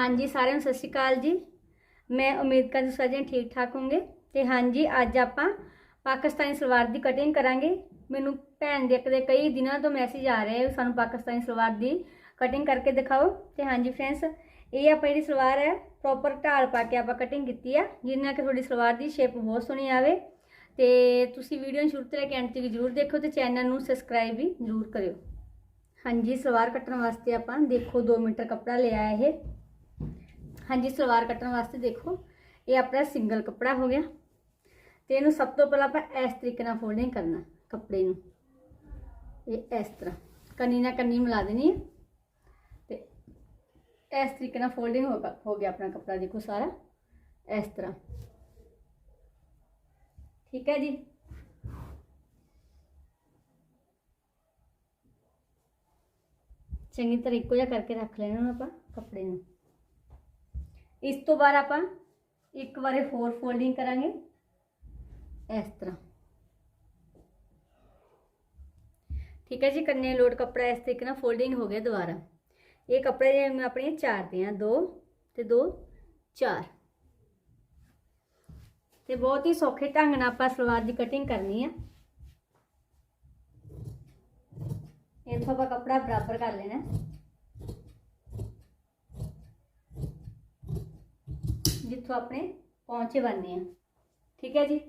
ਹਾਂਜੀ, ਸਾਰਿਆਂ ਨੂੰ ਸਤਿ ਸ਼੍ਰੀ ਅਕਾਲ ਜੀ। ਮੈਂ ਉਮੀਦ ਕਰਦੀ ਸਾਰੇ ਜਣੇ ਠੀਕ ਠਾਕ ਹੋਵੋਗੇ। ਤੇ ਹਾਂਜੀ, ਅੱਜ ਆਪਾਂ ਪਾਕਿਸਤਾਨੀ ਸਲਵਾਰ ਦੀ ਕਟਿੰਗ ਕਰਾਂਗੇ। ਮੈਨੂੰ ਭੈਣ ਦੇ ਕਦੇ ਕਈ ਦਿਨਾਂ ਤੋਂ ਮੈਸੇਜ ਆ ਰਹੇ ਸਾਨੂੰ ਪਾਕਿਸਤਾਨੀ ਸਲਵਾਰ ਦੀ ਕਟਿੰਗ ਕਰਕੇ ਦਿਖਾਓ। ਤੇ ਹਾਂਜੀ ਫਰੈਂਡਸ ਇਹ ਆਪਾਂ ਜਿਹੜੀ ਸਲਵਾਰ ਹੈ ਪ੍ਰੋਪਰ ਢਾਲ ਪਾ ਕੇ ਆਪਾਂ ਕਟਿੰਗ ਕੀਤੀ ਆ, ਜਿਹਦੇ ਨਾਲ ਕਿ ਤੁਹਾਡੀ ਸਲਵਾਰ ਦੀ ਸ਼ੇਪ ਬਹੁਤ ਸੋਹਣੀ ਆਵੇ। ਤੇ ਤੁਸੀਂ ਵੀਡੀਓ ਨੂੰ ਸ਼ੁਰੂ ਤੋਂ ਲੈ ਕੇ ਐਂਡ ਤੱਕ ਜਰੂਰ ਦੇਖੋ ਤੇ ਚੈਨਲ ਨੂੰ ਸਬਸਕ੍ਰਾਈਬ ਵੀ ਜਰੂਰ ਕਰਿਓ। ਹਾਂਜੀ, ਸਲਵਾਰ ਕੱਟਣ ਵਾਸਤੇ ਆਪਾਂ ਦੇਖੋ 2 ਮੀਟਰ ਕੱਪੜਾ ਲਿਆ ਇਹ। ਹਾਂਜੀ ਸਲਵਾਰ ਕੱਟਣ ਵਾਸਤੇ ਦੇਖੋ ਇਹ ਆਪਣਾ ਸਿੰਗਲ ਕੱਪੜਾ ਹੋ ਗਿਆ ਤੇ ਇਹਨੂੰ ਸਭ ਤੋਂ ਪਹਿਲਾਂ ਆਪਾਂ ਇਸ ਤਰੀਕੇ ਨਾਲ ਫੋਲਡਿੰਗ ਕਰਨਾ ਕੱਪੜੇ ਨੂੰ ਇਹ ਇਸ ਤਰ੍ਹਾਂ ਕੰਨੀ ਨਾਲ ਕੰਨੀ ਮਿਲਾ ਦੇਣੀ ਹੈ ਤੇ ਇਸ ਤਰੀਕੇ ਨਾਲ ਫੋਲਡਿੰਗ ਹੋ ਗ- ਹੋ ਗਿਆ ਆਪਣਾ ਕੱਪੜਾ ਦੇਖੋ ਸਾਰਾ ਇਸ ਤਰ੍ਹਾਂ ਠੀਕ ਹੈ ਜੀ ਚੰਗੀ ਤਰ੍ਹਾਂ ਇੱਕੋ ਜਿਹਾ ਕਰਕੇ ਰੱਖ ਲੈਣਾ ਹੁਣ ਆਪਾਂ ਕੱਪੜੇ ਨੂੰ ਇਸ ਤੋਂ ਬਾਅਦ ਆਪਾਂ ਇੱਕ ਵਾਰੀ ਹੋਰ ਫੋਲਡਿੰਗ ਕਰਾਂਗੇ। ਇਸ ਤਰ੍ਹਾਂ। ਠੀਕ ਹੈ ਜੀ, ਕੰਨੇ ਲੋਡ ਕੱਪੜਾ ਇਸ ਤਰੀਕੇ ਨਾਲ ਫੋਲਡਿੰਗ ਹੋ ਗਿਆ ਦੁਬਾਰਾ। ਇਹ ਕੱਪੜੇ ਜੇ ਮੈਂ ਆਪਣੀਆਂ ਚਾਰ ਦੇ ਆ ਦੋ ਤੇ ਦੋ, ਚਾਰ। ਤੇ ਬਹੁਤ ਹੀ ਸੌਖੇ ਢੰਗ ਨਾਲ ਆਪਾਂ ਸਲਵਾਰ ਦੀ ਕਟਿੰਗ ਕਰਨੀ ਆ। ਇੱਥੋਂ ਆਪਾਂ ਕੱਪੜਾ ਬਰਾਬਰ ਕਰ ਲੈਣਾ। ਜਿੱਥੋਂ ਆਪਣੇ ਪਹੁੰਚੇ ਬੰਨੇ ਆ। ਠੀਕ ਹੈ ਜੀ?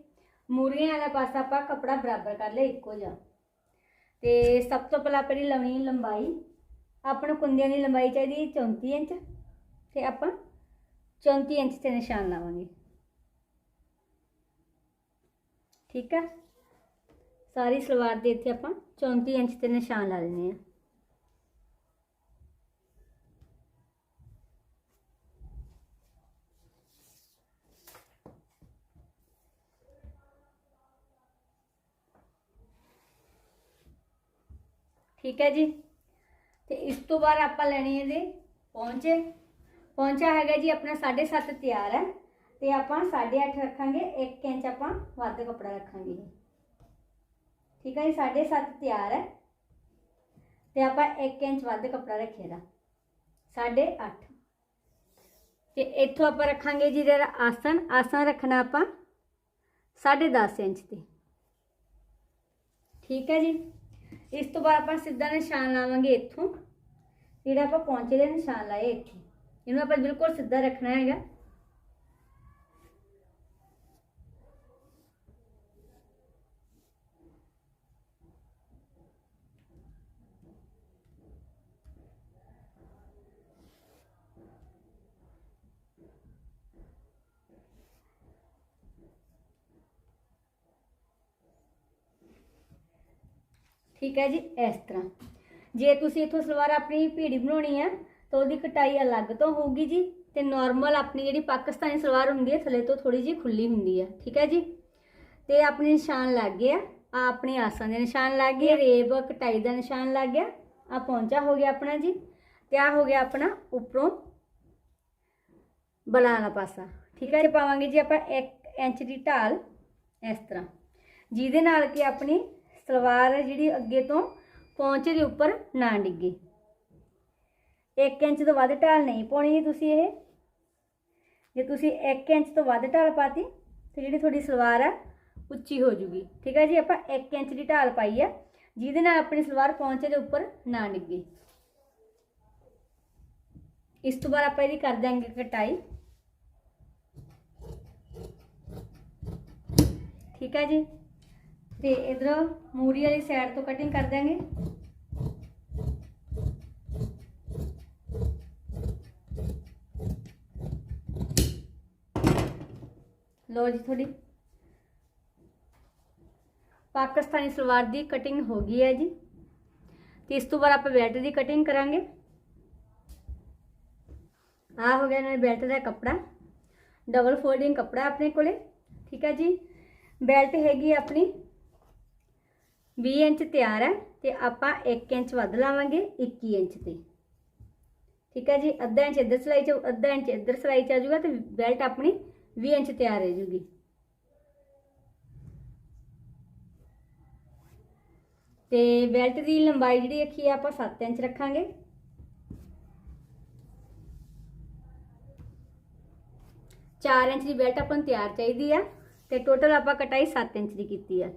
ਮੂਰੀਆਂ ਵਾਲਾ ਪਾਸਾ ਆਪਾਂ ਕੱਪੜਾ ਬਰਾਬਰ ਕਰ ਲਿਆ ਇੱਕੋ ਜਿਹਾ। ਤੇ ਸਭ ਤੋਂ ਪਹਿਲਾਂ ਆਪਣੀ ਲਵਣੀ ਲੰਬਾਈ, ਆਪਾਂ ਨੂੰ ਕੁੰਦਿਆਂ ਦੀ ਲੰਬਾਈ ਚਾਹੀਦੀ 34 ਇੰਚ ਤੇ ਆਪਾਂ 34 ਇੰਚ ਤੇ ਨਿਸ਼ਾਨ ਲਾਵਾਂਗੇ। ਠੀਕ ਹੈ? ਸਾਰੀ ਸਲਵਾਰ ਦੇ ਇੱਥੇ ਆਪਾਂ 34 ਇੰਚ ਤੇ ਨਿਸ਼ਾਨ ਲਾ ਲੈਣੇ ਆ ਠੀਕ ਹੈ ਜੀ? ਤੇ ਇਸ ਤੋਂ ਬਾਅਦ ਆਪਾਂ ਲੈਣੀ ਹੈ ਜੀ ਪਹੁੰਚੇ ਪਹੁੰਚਾ ਹੈਗਾ ਜੀ ਆਪਣਾ 7.5 ਤਿਆਰ ਹੈ। ਤੇ ਆਪਾਂ 8.5 ਰੱਖਾਂਗੇ 1 ਇੰਚ ਆਪਾਂ ਵੱਧ ਕੱਪੜਾ ਰੱਖਾਂਗੇ। ਠੀਕ ਹੈ ਜੀ 7.5 ਤਿਆਰ ਹੈ। ਤੇ ਆਪਾਂ 1 ਇੰਚ ਵੱਧ ਕੱਪੜਾ ਰੱਖਿਆ ਦਾ 8.5 ਤੇ ਇੱਥੋਂ ਆਪਾਂ ਰੱਖਾਂਗੇ ਜੀ ਜਿਹੜਾ ਆਸਨ ਆਸਣ ਰੱਖਣਾ ਆਪਾਂ 10.5 ਇੰਚ ਤੇ। ਠੀਕ ਹੈ ਜੀ? ਇਸ ਤੋਂ ਬਾਅਦ ਆਪਾਂ ਸਿੱਧਾ ਨਿਸ਼ਾਨ ਲਾਵਾਂਗੇ ਇੱਥੋਂ। ਜਿਹੜਾ ਆਪਾਂ ਪਹੁੰਚੇ ਦੇ ਨਿਸ਼ਾਨ ਲਾਏ ਇੱਥੇ। ਇਹਨੂੰ ਆਪਾਂ ਬਿਲਕੁਲ ਸਿੱਧਾ ਰੱਖਣਾ ਹੈਗਾ। ਠੀਕ ਹੈ ਜੀ, ਇਸ ਤਰ੍ਹਾਂ। ਜੇ ਤੁਸੀਂ ਇਥੋਂ ਸਲਵਾਰ ਆਪਣੀ ਭੀੜੀ ਬਣਾਉਣੀ ਆ ਤਾਂ ਉਹਦੀ ਕਟਾਈ ਅਲੱਗ ਤੋਂ ਹੋਊਗੀ ਜੀ ਤੇ ਨਾਰਮਲ ਆਪਣੀ ਜਿਹੜੀ ਪਾਕਿਸਤਾਨੀ ਸਲਵਾਰ ਹੁੰਦੀ ਹੈ, ਥੱਲੇ ਤੋਂ ਥੋੜੀ ਜਿਹੀ ਖੁੱਲੀ ਹੁੰਦੀ ਹੈ, ਠੀਕ ਹੈ ਜੀ। ਤੇ ਆਪਣੇ ਨਿਸ਼ਾਨ ਲੱਗ ਗਏ ਆ ਆਹ ਆਪਣੇ ਆਸਾਂ ਦੇ ਨਿਸ਼ਾਨ ਲੱਗ ਗਏ, ਰੇਬ ਕਟਾਈ ਦਾ ਨਿਸ਼ਾਨ ਲੱਗ ਗਿਆ ਆ ਪਹੁੰਚਾ ਹੋ ਗਿਆ ਆਪਣਾ ਜੀ, ਤੇ ਆ ਹੋ ਗਿਆ ਆਪਣਾ ਉੱਪਰੋਂ ਬਲਾਣਾ ਪਾਸਾ, ਠੀਕ ਹੈ। ਜੀ ਪਾਵਾਂਗੇ ਜੀ ਆਪਾਂ 1 ਇੰਚ ਦੀ ਢਾਲ, ਇਸ ਤਰ੍ਹਾਂ। ਜਿਹਦੇ ਨਾਲ ਕਿ ਆਪਣੀ ਸਲਵਾਰ ਹੈ ਜਿਹੜੀ ਅੱਗੇ ਤੋਂ ਪਹੁੰਚੇ ਦੇ ਉੱਪਰ ਨਾ ਡਿੱਗੇ। 1 ਇੰਚ ਤੋਂ ਵੱਧ ਢਾਲ ਨਹੀਂ ਪਾਉਣੀ ਜੀ ਤੁਸੀਂ ਇਹ। ਜੇ ਤੁਸੀਂ 1 ਇੰਚ ਤੋਂ ਵੱਧ ਢਾਲ ਪਾਤੀ, ਤੇ ਜਿਹੜੀ ਤੁਹਾਡੀ ਸਲਵਾਰ ਆ, ਉੱਚੀ ਹੋ ਜੂਗੀ। ਠੀਕ ਹੈ ਜੀ, ਆਪਾਂ 1 ਇੰਚ ਦੀ ਢਾਲ ਪਾਈ ਆ, ਜਿਹਦੇ ਨਾਲ ਆਪਣੀ ਸਲਵਾਰ ਪਹੁੰਚੇ ਦੇ ਉੱਪਰ ਨਾ ਡਿੱਗੇ। ਇਸ ਤੋਂ ਬਾਅਦ ਆਪਾਂ ਇਹਦੀ ਕਰ ਦਾਂਗੇ ਕਟਾਈ। ਠੀਕ ਹੈ ਜੀ। ਤੇ ਇਧਰ ਮੂਰੀ ਵਾਲੀ ਸਾਈਡ ਤੋਂ ਕਟਿੰਗ ਕਰ ਦਾਂਗੇ ਲੋ ਜੀ ਥੋੜੀ ਪਾਕਿਸਤਾਨੀ ਸਲਵਾਰ ਦੀ ਕਟਿੰਗ ਹੋ ਗਈ ਹੈ ਜੀ। ਤੇ ਇਸ ਤੋਂ ਬਾਅਦ ਆਪਾਂ ਬੈਲਟ ਦੀ ਕਟਿੰਗ ਕਰਾਂਗੇ। ਆ ਹੋ ਗਿਆ ਨਾ ਬੈਲਟ ਦਾ ਕੱਪੜਾ। ਡਬਲ ਫੋਲਡਿੰਗ ਕੱਪੜਾ ਆਪਣੇ ਕੋਲੇ, ਠੀਕ ਹੈ ਜੀ। ਬੈਲਟ ਹੈਗੀ ਆਪਣੀ 20 ਇੰਚ ਤਿਆਰ ਹੈ ਤੇ ਆਪਾਂ 1 ਇੰਚ ਵੱਧ ਲਾਵਾਂਗੇ 21 ਇੰਚ ਤੇ। ਠੀਕ ਹੈ ਜੀ? ਅੱਧਾ ਇੰਚ ਇੱਧਰ ਸਲਾਈ ਚ ਅੱਧਾ ਇੰਚ ਇੱਧਰ ਸਲਾਈ ਚ ਆ ਜਾਊਗਾ ਤੇ ਬੈਲਟ ਆਪਣੀ 20 ਇੰਚ ਤਿਆਰ ਰਹਿ ਜੂਗੀ। ਤੇ ਬੈਲਟ ਦੀ ਲੰਬਾਈ ਜਿਹੜੀ ਰੱਖੀ ਹੈ ਆਪਾਂ 7 ਇੰਚ ਰੱਖਾਂਗੇ। ਚਾਰ ਇੰਚ ਦੀ ਬੈਲਟ ਆਪਾਂ ਨੂੰ ਤਿਆਰ ਚਾਹੀਦੀ ਆ ਤੇ ਟੋਟਲ ਆਪਾਂ ਕਟਾਈ 7 ਇੰਚ ਦੀ ਕੀਤੀ ਆ।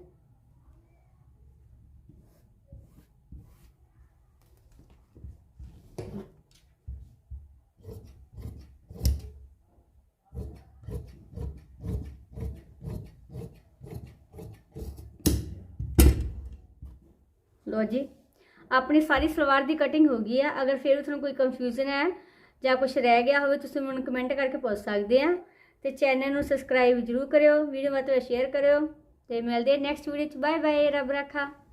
ਲੋ ਜੀ। ਆਪਣੀ ਸਾਰੀ ਸਲਵਾਰ ਦੀ ਕਟਿੰਗ ਹੋ ਗਈ ਆ। ਅਗਰ ਫਿਰ ਤੁਹਾਨੂੰ ਕੋਈ ਕਨਫਿਊਜ਼ਨ ਹੈ ਜਾਂ ਕੁਝ ਰਹਿ ਗਿਆ ਹੋਵੇ, ਤੁਸੀਂ ਮੈਨੂੰ ਕਮੈਂਟ ਕਰਕੇ ਪੁੱਛ ਸਕਦੇ ਆ। ਤੇ ਚੈਨਲ ਨੂੰ ਸਬਸਕ੍ਰਾਈਬ ਜਰੂਰ ਕਰਿਓ ਵੀਡੀਓ ਮਤਲਬ ਸ਼ੇਅਰ ਕਰਿਓ। ਤੇ ਮਿਲਦੇ ਨੈਕਸਟ ਵੀਡੀਓ ਚ। ਬਾਏ ਬਾਏ ਰੱਬ ਰੱਖਾ।